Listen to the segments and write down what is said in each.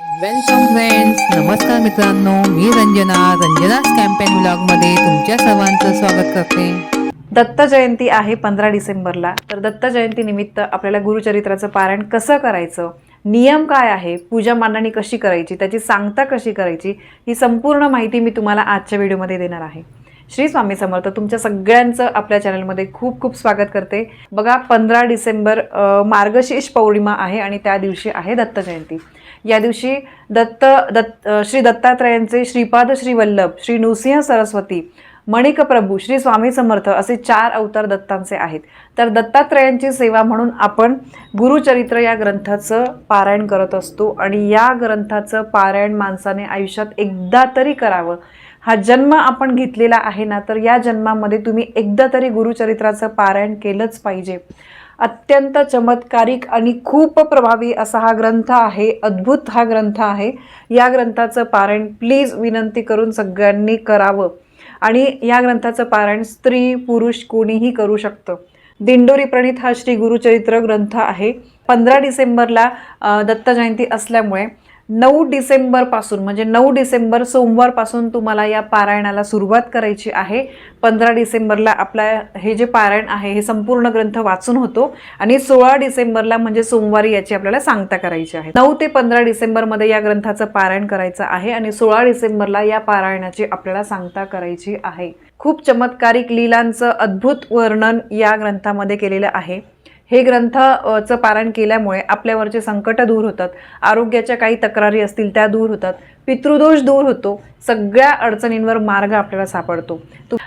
Welcome friends नमस्कार मित्रांनो मी रंजना. रंजनाच कॅम्पेन व्लॉगमध्ये तुमच्या सर्वांचं स्वागत करते. दत्त जयंती आहे पंधरा डिसेंबरला. तर दत्त जयंती निमित्त आपल्याला गुरुचरित्राचं पारायण कसं करायचं? नियम काय आहे? पूजा मांडणी कशी करायची? त्याची सांगता कशी करायची? ही संपूर्ण माहिती मी तुम्हाला आजच्या व्हिडिओमध्ये देणार आहे. श्री स्वामी समर्थ तुमच्या सगळ्यांचं आपल्या चॅनलमध्ये खूप खूप स्वागत करते. बघा पंधरा डिसेंबर मार्गशीर्ष पौर्णिमा आहे आणि त्या दिवशी आहे दत्त जयंती. या दिवशी दत्त दत्त श्री दत्तात्रयांचे श्रीपाद श्रीवल्लभ श्री नृसिंह सरस्वती मणिक प्रभू श्री स्वामी समर्थ असे चार अवतार दत्तांचे आहेत. तर दत्तात्रयांची सेवा म्हणून आपण गुरुचरित्र या ग्रंथाचं पारायण करत असतो आणि या ग्रंथाचं पारायण माणसाने आयुष्यात एकदा तरी करावं. हा जन्म आपण घेतलेला आहे ना तर या जन्मामध्ये तुम्ही एकदा तरी गुरुचरित्राचं पारायण केलंच पाहिजे. अत्यंत चमत्कारिक आणि खूप प्रभावी असा हा ग्रंथ आहे अद्भुत हा ग्रंथ आहे. या ग्रंथाचं पारायण प्लीज विनंती करून सगळ्यांनी करावं. आणि या ग्रंथाचं पारायण स्त्री पुरुष कोणीही करू शकतं. दिंडोरी प्रणित हा श्री गुरुचरित्र ग्रंथ आहे. पंधरा डिसेंबरला दत्त जयंती असल्यामुळे नऊ डिसेंबरपासून म्हणजे नऊ डिसेंबर सोमवारपासून तुम्हाला या पारायणाला सुरुवात करायची आहे. पंधरा डिसेंबरला आपला हे जे पारायण आहे हे संपूर्ण ग्रंथ वाचून होतो आणि सोळा डिसेंबरला म्हणजे सोमवारी याची आपल्याला सांगता करायची आहे. नऊ ते पंधरा डिसेंबरमध्ये या ग्रंथाचं पारायण करायचं आहे आणि सोळा डिसेंबरला या पारायणाची आपल्याला सांगता करायची आहे. खूप चमत्कारिक लीलांचं अद्भुत वर्णन या ग्रंथामध्ये केलेलं आहे. हे ग्रंथ अ, पारायण केल्यामुळे आपल्यावरचे संकट दूर होतात. आरोग्याच्या काही तक्रारी असतील त्या दूर होतात. पितृदोष दूर होतो. सगळ्या अडचणींवर मार्ग आपल्याला सापडतो.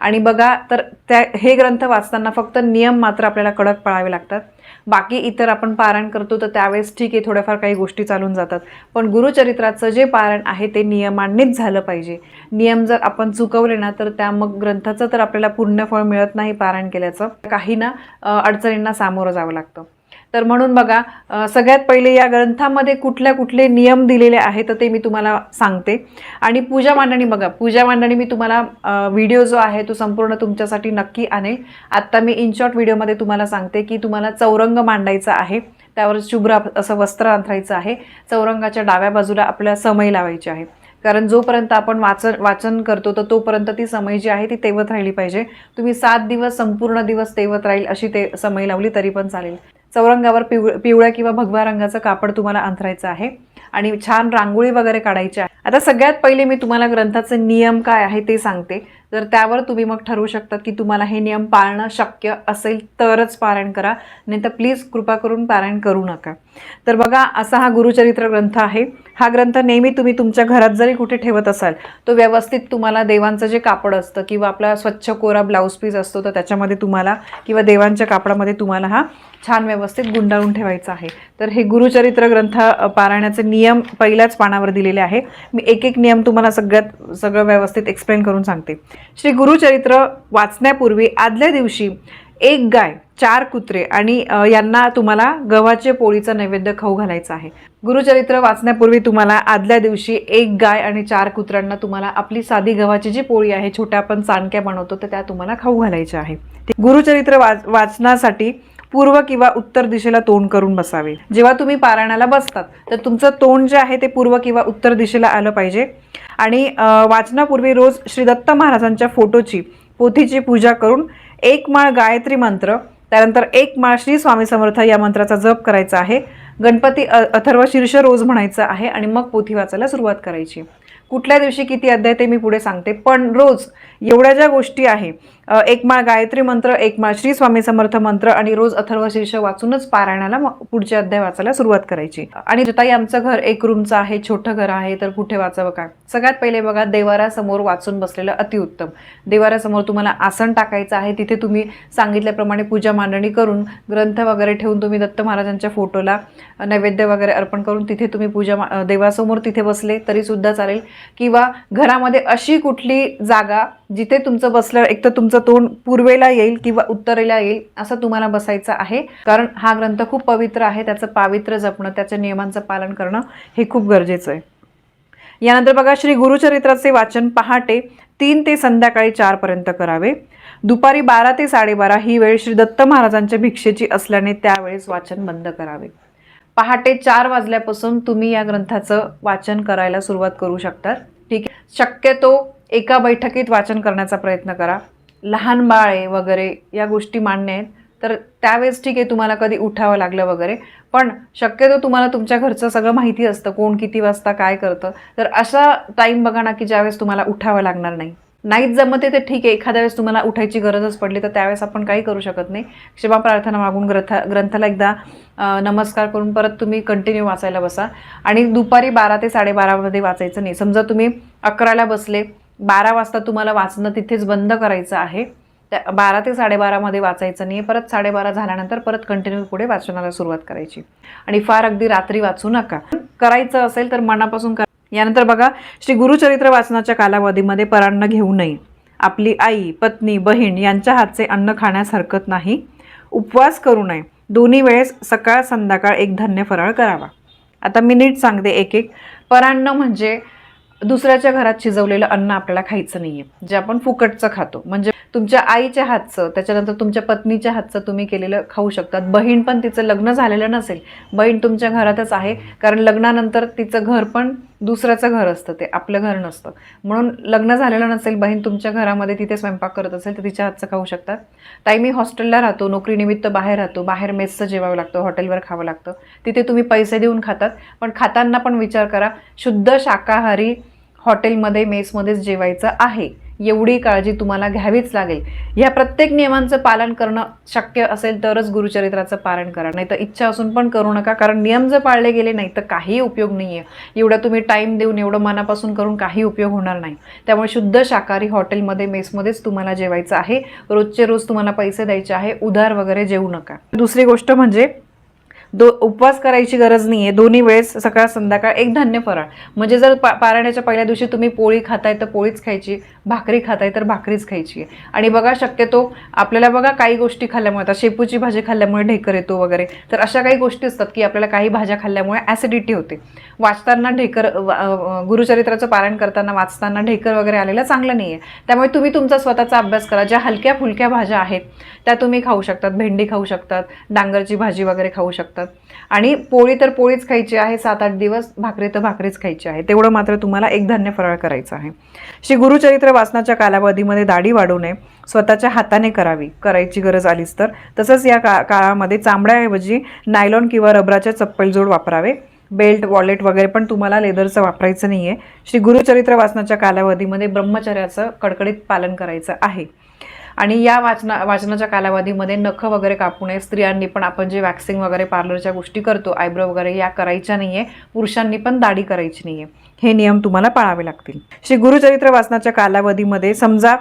आणि बघा तर त्या हे ग्रंथ वाचताना फक्त नियम मात्र आपल्याला कडक पाळावे लागतात. बाकी इतर आपण पारायण करतो तर त्यावेळेस ठीक आहे थोड्याफार काही गोष्टी चालून जातात. पण गुरुचरित्राचं जे पारायण आहे ते नियमांनीच झालं पाहिजे. नियम जर आपण चुकवले ना तर त्या मग ग्रंथाचं तर आपल्याला पूर्ण फळ मिळत नाही पारायण केल्याचं. काही ना अडचणींना सामोरं जावं लागतं. तर म्हणून बघा सगळ्यात पहिले या ग्रंथामध्ये कुठल्या कुठले नियम दिलेले आहेत तर ते मी तुम्हाला सांगते. आणि पूजा मांडणी बघा पूजा मांडणी मी तुम्हाला व्हिडिओ जो आहे तो संपूर्ण तुमच्यासाठी नक्की आणेल. आत्ता मी इन शॉर्ट व्हिडिओमध्ये तुम्हाला सांगते की तुम्हाला चौरंग मांडायचा आहे त्यावर शुभ्र असं वस्त्र अंथरायचं आहे चौरंगाच्या डाव्या बाजूला आपल्याला समय लावायची आहे. कारण जोपर्यंत आपण वाचन वाचन करतो तर तोपर्यंत ती समय जी आहे ती तेवत राहिली पाहिजे. तुम्ही सात दिवस संपूर्ण दिवस तेवत राहील अशी ते समय लावली तरी पण चालेल. चौरंगावर पिव पिवळ्या किंवा भगव्या रंगाचं कापड तुम्हाला अंथरायचं आहे. आणि छान रांगोळी वगैरे काढायची आहे. आता सगळ्यात पहिले मी तुम्हाला ग्रंथाचे नियम काय आहे ते सांगते. तर त्यावर तुम्ही मग ठरवू शकतात की तुम्हाला हे नियम पाळणं शक्य असेल तरच पारायण करा. नाही तर प्लीज कृपा करून पारायण करू नका. तर बघा असा हा गुरुचरित्र ग्रंथ आहे. हा ग्रंथ नेहमी तुम्ही तुमच्या घरात जरी कुठे ठेवत असाल तो व्यवस्थित तुम्हाला देवांचं जे कापड असतं किंवा आपला स्वच्छ कोरा ब्लाऊज पीस असतो तर त्याच्यामध्ये तुम्हाला किंवा देवांच्या कापडामध्ये तुम्हाला हा छान व्यवस्थित गुंडाळून ठेवायचा आहे. तर हे गुरुचरित्र ग्रंथ पारायणाचे नियम पहिल्याच पानावर दिलेले आहे. मी एक एक नियम तुम्हाला सगळ्यात सगळं व्यवस्थित एक्सप्लेन करून सांगते. श्री गुरुचरित्र वाचण्यापूर्वी आदल्या दिवशी एक गाय चार कुत्रे आणि यांना तुम्हाला गव्हाचे पोळीचा नैवेद्य खाऊ घालायचा आहे. गुरुचरित्र वाचण्यापूर्वी तुम्हाला आदल्या दिवशी एक गाय आणि चार कुत्र्यांना तुम्हाला आपली साधी गव्हाची जी पोळी आहे छोट्या आपण चाणक्या बनवतो तर त्या तुम्हाला खाऊ घालायच्या आहे. गुरुचरित्र वाच वाचनासाठी पूर्व किंवा उत्तर दिशेला तोंड करून बसावे. जेव्हा तुम्ही पारायणाला बसतात तर तुमचं तोंड जे आहे ते पूर्व किंवा उत्तर दिशेला आलं पाहिजे. आणि वाचनापूर्वी रोज श्री दत्त महाराजांच्या फोटोची पोथीची पूजा करून एक माळ गायत्री मंत्र त्यानंतर एक माळ श्री स्वामी समर्थ या मंत्राचा जप करायचा आहे. गणपती अ- अथर्व शीर्ष रोज म्हणायचं आहे आणि मग पोथी वाचायला सुरुवात करायची. कुठल्या दिवशी किती अध्याय ते मी पुढे सांगते पण रोज एवढ्या ज्या गोष्टी आहे एकमाळ एक माळ गायत्री मंत्र एक माळ श्री स्वामी समर्थ मंत्र आणि रोज अथर्व शीर्ष वाचूनच पारायणाला मग पुढचे अध्याय वाचायला सुरुवात करायची. आणि ताई आमचं घर एक रूमचं आहे छोटं घर आहे तर कुठे वाचावं काय? सगळ्यात पहिले बघा देवारासमोर वाचून बसलेलं अतिउत्तम. देवारासमोर तुम्हाला आसन टाकायचं आहे तिथे तुम्ही सांगितल्याप्रमाणे पूजा मांडणी करून ग्रंथ वगैरे ठेवून तुम्ही दत्त महाराजांच्या फोटोला नैवेद्य वगैरे अर्पण करून तिथे तुम्ही पूजा मा- देवासमोर तिथे बसले तरी सुद्धा चालेल. किंवा घरामध्ये अशी कुठली जागा जिथे तुमचं बसलं एक तर तुमचं तोंड पूर्वेला येईल किंवा उत्तरेला येईल असं तुम्हाला बसायचं आहे. कारण हा ग्रंथ खूप पवित्र आहे त्याचं पावित्र्य जपणं त्याच्या नियमांचं पालन करणं हे खूप गरजेचं आहे. यानंतर बघा श्री गुरुचरित्राचे वाचन पहाटे तीन ते संध्याकाळी चारपर्यंत करावे. दुपारी बारा ते साडेबारा ही वेळ श्री दत्त महाराजांच्या भिक्षेची असल्याने त्यावेळेस वाचन बंद करावे. पहाटे चार वाजल्यापासून तुम्ही या ग्रंथाचं वाचन करायला सुरुवात करू शकतात. ठीक आहे? शक्यतो एका बैठकीत वाचन करण्याचा प्रयत्न करा. लहान बाळ आहे वगैरे या गोष्टी मान्य आहेत. तर त्यावेळेस ठीक आहे तुम्हाला कधी उठावं लागलं वगैरे. पण शक्यतो तुम्हाला तुमच्या घरचं सगळं माहिती असतं कोण किती वाजता काय करतं. तर असा टाईम बघा ना की ज्यावेळेस तुम्हाला उठावं लागणार नाही. नाहीच जमते तर ठीक आहे एखाद्या वेळेस तुम्हाला उठायची गरजच पडली तर त्यावेळेस आपण काही करू शकत नाही. क्षमा प्रार्थना मागून ग्रंथ ग्रंथाला एकदा नमस्कार करून परत तुम्ही कंटिन्यू वाचायला बसा. आणि दुपारी बारा ते साडेबारामध्ये वाचायचं नाही. समजा तुम्ही अकराला बसले बारा वाजता तुम्हाला वाचणं तिथेच बंद करायचं आहे. त्या बारा ते साडेबारामध्ये वाचायचं नाही परत साडेबारा झाल्यानंतर परत कंटिन्यू पुढे वाचनाला सुरुवात करायची. आणि फार अगदी रात्री वाचू नका. करायचं असेल तर मनापासून करा. यानंतर बघा श्री गुरुचरित्र वाचनाच्या कालावधीमध्ये परान्न घेऊ नये. आपली आई पत्नी बहीण यांच्या हातचे अन्न खाण्यास हरकत नाही. उपवास करू नये. दोन्ही वेळेस सकाळ संध्याकाळ एक धान्य फराळ करावा. आता मी नीट सांगते एक एक. परान्न म्हणजे दुसऱ्याच्या घरात शिजवलेलं अन्न आपल्याला खायचं नाहीये. जे आपण फुकटचं खातो. म्हणजे तुमच्या आईच्या हातचं त्याच्यानंतर तुमच्या पत्नीच्या हातचं तुम्ही केलेलं खाऊ शकतात. बहीण पण तिचं लग्न झालेलं नसेल. बहीण तुमच्या घरातच आहे कारण लग्नानंतर तिचं घर पण दुसऱ्याचं घर असतं ते आपलं घर नसतं. म्हणून लग्न झालेलं नसेल बहीण तुमच्या घरामध्ये तिथे स्वयंपाक करत असेल तर तिच्या हातचं खाऊ शकतात. ताई मी हॉस्टेलला राहतो नोकरीनिमित्त बाहेर राहतो बाहेर मेसचं जेवावं लागतं हॉटेलवर खावं लागतं. तिथे तुम्ही पैसे देऊन खातात पण खाताना पण विचार करा शुद्ध शाकाहारी हॉटेलमध्ये मेसमध्येच जेवायचं आहे. एवढी काळजी तुम्हाला घ्यावीच लागेल. ह्या प्रत्येक नियमांचं पालन करणं शक्य असेल तरच गुरुचरित्राचं पालन करा. नाही तर इच्छा असून पण करू नका कारण नियम जर पाळले गेले नाही तर काही उपयोग नाही आहे एवढा तुम्ही टाईम देऊन एवढं मनापासून करून काही उपयोग होणार नाही. त्यामुळे शुद्ध शाकाहारी हॉटेलमध्ये मेसमध्येच तुम्हाला जेवायचं आहे. रोजचे रोज तुम्हाला पैसे द्यायचे आहे. उधार वगैरे जेवू नका. दुसरी गोष्ट म्हणजे दो उपवास करायची गरज नाही आहे दोन्ही वेळेस सकाळ संध्याकाळ एक धान्य फराळ. म्हणजे जर पा पारायणाच्या पहिल्या दिवशी तुम्ही पोळी खाताय तर पोळीच खायची. भाकरी खाताय तर भाकरीच खायची. आहे आणि बघा शक्यतो आपल्याला बघा काही गोष्टी खाल्ल्यामुळे आता शेपूची भाजी खाल्ल्यामुळे ढेकर येतो वगैरे. तर अशा काही गोष्टी असतात की आपल्याला काही भाज्या खाल्ल्यामुळे ॲसिडिटी होते. वाचताना ढेकर गुरुचरित्राचं पारायण करताना वाचताना ढेकर वगैरे आलेलं चांगलं नाही आहे त्यामुळे तुम्ही तुमचा स्वतःचा अभ्यास करा. ज्या हलक्या फुलक्या भाज्या आहेत त्या तुम्ही खाऊ शकतात. भेंडी खाऊ शकतात. डांगरची भाजी वगैरे खाऊ शकतात. आणि पोळी तर पोळीच खायची आहे. सात आठ दिवस भाकरी तर भाकरीच खायची आहे. तेवढं मात्र तुम्हाला एक धान्य फराळ करायचं आहे. श्री गुरुचरित्र वाचनाच्या कालावधीमध्ये दाढी वाढू नये. स्वतःच्या हाताने करावी. करायची गरज आलीच तर. तसंच या का काळामध्ये चांबड्याऐवजी नायलॉन किंवा रबराच्या चप्पलजोड वापरावे. बेल्ट वॉलेट वगैरे पण तुम्हाला लेदरचं वापरायचं नाही आहे श्री गुरुचरित्र वाचनाच्या कालावधीमध्ये ब्रह्मचर्याचं कडकडीत पालन करायचं आहे. आणि या वाचना वाचनाच्या कालावधीमध्ये नखं वगैरे कापू नये स्त्रियांनी पण आपण जे वॅक्सिंग वगैरे पार्लरच्या गोष्टी करतो आयब्रो वगैरे या करायच्या नाही आहे पुरुषांनी पण दाढी करायची नाही आहे हे नियम तुम्हाला पाळावे लागतील. श्री गुरुचरित्र वाचनाच्या कालावधीमध्ये समजा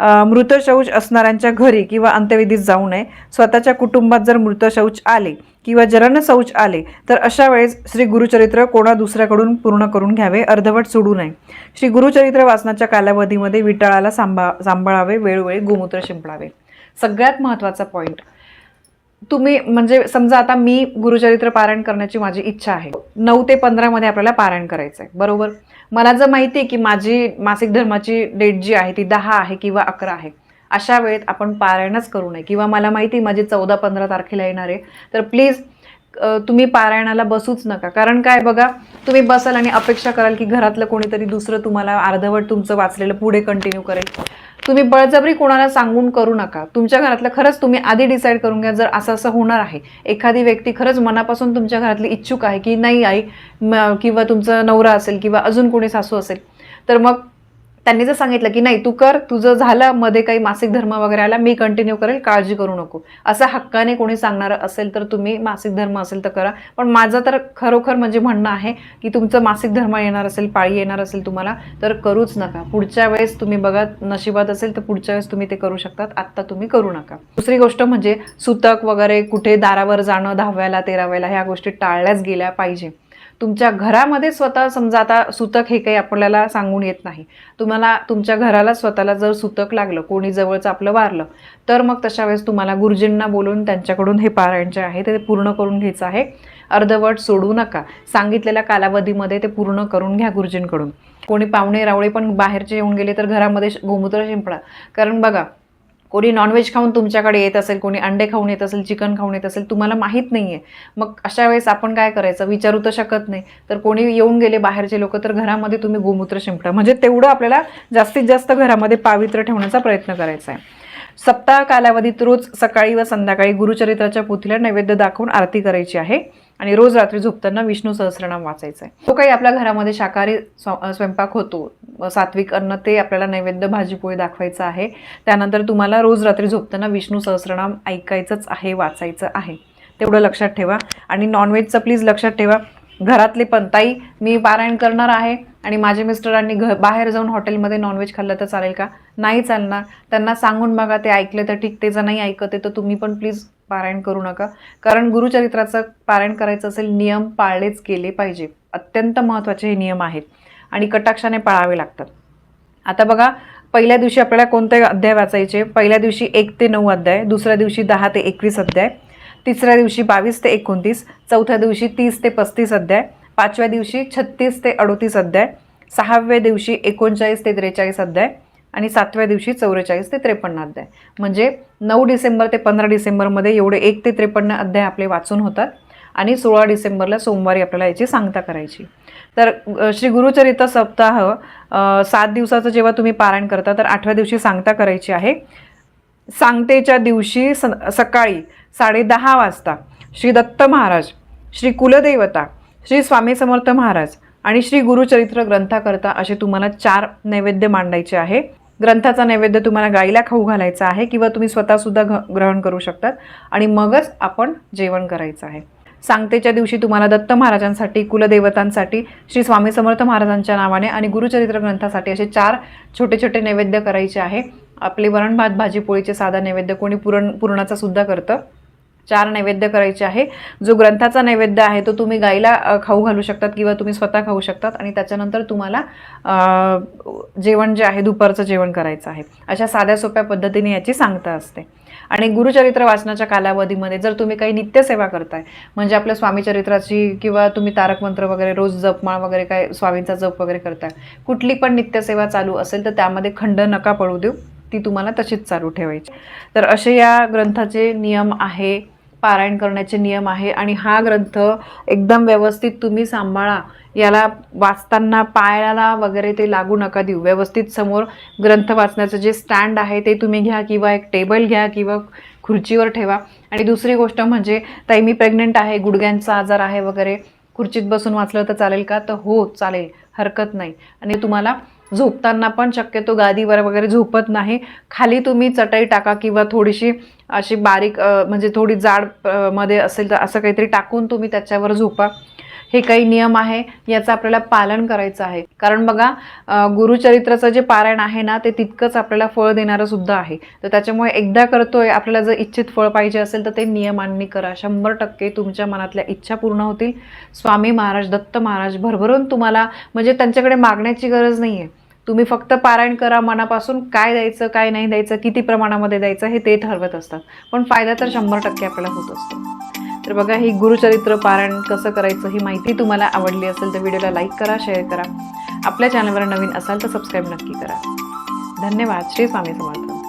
मृतशौच मृत शौच असणाऱ्यांच्या घरी किंवा अंत्यविधीत जाऊ नये स्वतःच्या कुटुंबात जर मृत शौच आले किंवा जरण शौच आले तर अशा वेळेस श्री गुरुचरित्र कोणा दुसऱ्याकडून पूर्ण करून घ्यावे अर्धवट सोडू नये. श्री गुरुचरित्र वाचनाच्या कालावधीमध्ये विटाळाला सांभा सांभाळावे वेळोवेळी गोमूत्र शिंपडावे. सगळ्यात महत्त्वाचा पॉईंट तुम्ही म्हणजे समजा आता मी गुरुचरित्र पारायण करण्याची माझी इच्छा आहे. नऊ ते पंधरामध्ये आपल्याला पारायण करायचं आहे बरोबर? मला जर माहिती आहे की माझी मासिक धर्माची डेट जी आहे ती दहा आहे किंवा अकरा आहे अशा वेळेत आपण पारायणच करू नये. किंवा मला माहिती आहे माझी चौदा पंधरा तारखेला येणार आहे. तर प्लीज तुम्ही पारायणाला बसूच नका. कारण काय बघा तुम्ही बसाल आणि अपेक्षा कराल की घरातलं कोणीतरी दुसरं तुम्हाला अर्धवट तुमचं वाचलेलं पुढे कंटिन्यू करेल. तुम्ही बळजबरी कोणाला सांगून करू नका. तुमच्या घरातलं खरंच तुम्ही आधी डिसाईड करून घ्या जर असं असं होणार आहे. एखादी व्यक्ती खरंच मनापासून तुमच्या घरातली इच्छुक आहे की नाही आई किंवा तुमचं नवरा असेल किंवा अजून कोणी सासू असेल. तर मग त्यांनी जर सांगितलं की नाही तू कर तुझं झालं मध्ये काही मासिक धर्म वगैरे आला मी कंटिन्यू करेल काळजी करू नको. असं हक्काने कोणी सांगणारं असेल तर तुम्ही मासिक धर्म असेल तर करा. पण माझं तर खरोखर म्हणजे म्हणणं आहे की तुमचं मासिक धर्म येणार असेल पाळी येणार असेल तुम्हाला तर करूच नका. पुढच्या वेळेस तुम्ही बघा नशिबात असेल तर पुढच्या वेळेस तुम्ही ते करू शकतात. आत्ता तुम्ही करू नका. दुसरी गोष्ट म्हणजे सुतक वगैरे कुठे दारावर जाणं दहाव्याला तेराव्याला ह्या गोष्टी टाळल्याच गेल्या पाहिजे. तुमच्या घरामध्ये स्वतः समजा आता सुतक हे काही आपल्याला सांगून येत नाही. तुम्हाला तुमच्या घराला स्वतःला जर सुतक लागलं कोणी जवळचं आपलं वारलं तर मग तशा वेळेस तुम्हाला गुरुजींना बोलून त्यांच्याकडून हे पारायण जे आहे ते पूर्ण करून घ्यायचं आहे. अर्धवट सोडू नका. सांगितलेल्या कालावधीमध्ये ते पूर्ण करून घ्या गुरुजींकडून. कोणी पाहुणे रावळे पण बाहेरचे येऊन गेले तर घरामध्ये गोमूत्र शिंपडा. कारण बघा कोणी नॉनव्हेज खाऊन तुमच्याकडे येत असेल कोणी अंडे खाऊन येत असेल चिकन खाऊन येत असेल तुम्हाला माहीत नाही आहे मग अशा वेळेस आपण काय करायचं? विचारू तर शकत नाही. तर कोणी येऊन गेले बाहेरचे लोक तर घरामध्ये तुम्ही गोमूत्र शिंपटा म्हणजे तेवढं आपल्याला जास्तीत जास्त घरामध्ये पावित्र्य ठेवण्याचा प्रयत्न करायचा आहे. सप्ताह कालावधीत रोज सकाळी व संध्याकाळी गुरुचरित्राच्या पोथीला नैवेद्य दाखवून आरती करायची आहे. आणि रोज रात्री झोपताना विष्णू सहस्रनाम वाचायचं आहे तो काही आपल्या घरामध्ये शाकाहारी स्व- स्वयंपाक होतो. सात्विक अन्न ते आपल्याला नैवेद्य भाजीपोळी दाखवायचं आहे. त्यानंतर तुम्हाला रोज रात्री झोपताना विष्णू सहस्रनाम ऐकायचंच आहे वाचायचं आहे. तेवढं लक्षात ठेवा. आणि नॉनव्हेजचं प्लीज लक्षात ठेवा. घरातले पण. ताई मी पारायण करणार आहे. आणि माझे मिस्टरांनी घ बाहेर जाऊन हॉटेलमध्ये नॉनव्हेज खाल्लं तर चालेल का? नाही चालणार. त्यांना सांगून बघा ते ऐकले तर ठीक ते जर नाही ऐकत आहे तर तुम्ही पण प्लीज पारायण करू नका. कारण गुरुचरित्राचं पारायण करायचं असेल नियम पाळलेच केले पाहिजे. अत्यंत महत्त्वाचे हे नियम आहेत. आणि कटाक्षाने पाळावे लागतात. आता बघा पहिल्या दिवशी आपल्याला कोणते अध्याय वाचायचे? पहिल्या दिवशी एक ते नऊ अध्याय दुसऱ्या दिवशी दहा ते एकवीस अध्याय तिसऱ्या दिवशी बावीस ते एकोणतीस चौथ्या दिवशी तीस ते पस्तीस अध्याय पाचव्या दिवशी छत्तीस ते अडोतीस अध्याय सहाव्या दिवशी एकोणचाळीस ते त्रेचाळीस अध्याय आणि सातव्या दिवशी चौवेचाळीस ते त्रेपन्न अध्याय. म्हणजे नऊ डिसेंबर ते पंधरा डिसेंबरमध्ये एवढे एक ते त्रेपन्न अध्याय आपले वाचून होतात आणि सोळा डिसेंबरला सोमवारी आपल्याला याची सांगता करायची. तर श्री गुरुचरित्र सप्ताह सात दिवसाचं जेव्हा तुम्ही पारायण करता तर आठव्या दिवशी सांगता करायची आहे. सांगतेच्या दिवशी स सकाळी साडेदहा वाजता श्री दत्त महाराज श्री कुलदेवता श्री स्वामी समर्थ महाराज आणि श्री गुरुचरित्र ग्रंथाकरता असे तुम्हाला चार नैवेद्य मांडायचे आहे. ग्रंथाचा नैवेद्य तुम्हाला गाईला खाऊ घालायचा आहे किंवा तुम्ही स्वतःसुद्धा घ ग्रहण करू शकतात आणि मगच आपण जेवण करायचं आहे. सांगतेच्या दिवशी तुम्हाला दत्त महाराजांसाठी कुलदेवतांसाठी श्री स्वामी समर्थ महाराजांच्या नावाने आणि गुरुचरित्र ग्रंथासाठी असे चार छोटे छोटे नैवेद्य करायचे आहे. आपले वरण भात भाजी पोळीचे साधा नैवेद्य कोणी पुरण पुरणाचा सुद्धा करतं. चार नैवेद्य करायचे आहे. जो ग्रंथाचा नैवेद्य आहे तो तुम्ही गाईला खाऊ घालू शकतात किंवा तुम्ही स्वतः खाऊ शकतात आणि त्याच्यानंतर तुम्हाला जेवण जे आहे दुपारचं जेवण करायचं आहे. अशा साध्या सोप्या पद्धतीने याची सांगता असते. आणि गुरुचरित्र वाचनाच्या कालावधीमध्ये जर तुम्ही काही नित्यसेवा करताय म्हणजे आपल्या स्वामीचरित्राची किंवा तुम्ही तारक मंत्र वगैरे रोज जपमाळ वगैरे काय स्वामींचा जप वगैरे करताय कुठली पण नित्यसेवा चालू असेल तर त्यामध्ये खंड नका पडू देऊ. ती तुम्हाला तशीच चालू ठेवायची. तर असे या ग्रंथाचे नियम आहे पारायण करण्याचे नियम आहे आणि हा ग्रंथ एकदम व्यवस्थित तुम्ही सांभाळा. याला वाचताना पायाला वगैरे ते लागू नका देऊ. व्यवस्थित समोर ग्रंथ वाचण्याचं जे स्टँड आहे ते तुम्ही घ्या किंवा एक टेबल घ्या किंवा खुर्चीवर ठेवा. आणि दुसरी गोष्ट म्हणजे ताई मी प्रेग्नंट आहे गुडघ्यांचा आजार आहे वगैरे खुर्चीत बसून वाचलं तर चालेल का? तर हो चालेल. हरकत नाही. आणि तुम्हाला झोपताना पण शक्यतो गादीवर वगैरे झोपत नाही. खाली तुम्ही चटई टाका किंवा थोडीशी अशी बारीक म्हणजे थोडी जाडमध्ये असेल तर असं काहीतरी टाकून तुम्ही त्याच्यावर झोपा. हे काही नियम आहे याचं आपल्याला पालन करायचं आहे. कारण बघा गुरुचरित्राचं जे पारायण आहे ना ते तितकंच आपल्याला फळ देणारं सुद्धा आहे. तर त्याच्यामुळे एकदा करतोय आपल्याला जर इच्छित फळ पाहिजे असेल तर ते नियमांनी करा. शंभर टक्के तुमच्या मनातल्या इच्छा पूर्ण होतील. स्वामी महाराज दत्त महाराज भरभरून तुम्हाला म्हणजे त्यांच्याकडे मागण्याची गरज नाही आहे तुम्ही फक्त पारायण करा मनापासून काय द्यायचं काय नाही द्यायचं किती प्रमाणामध्ये द्यायचं हे ते ठरवत असतात. पण फायदा तर शंभर टक्के आपल्याला होत असतो. तर बघा ही गुरुचरित्र पारायण कसं करायचं ही माहिती तुम्हाला आवडली असेल तर व्हिडिओला लाईक करा शेअर करा. आपल्या चॅनलवर नवीन असाल तर सबस्क्राईब नक्की करा. धन्यवाद. श्री स्वामी समर्थ.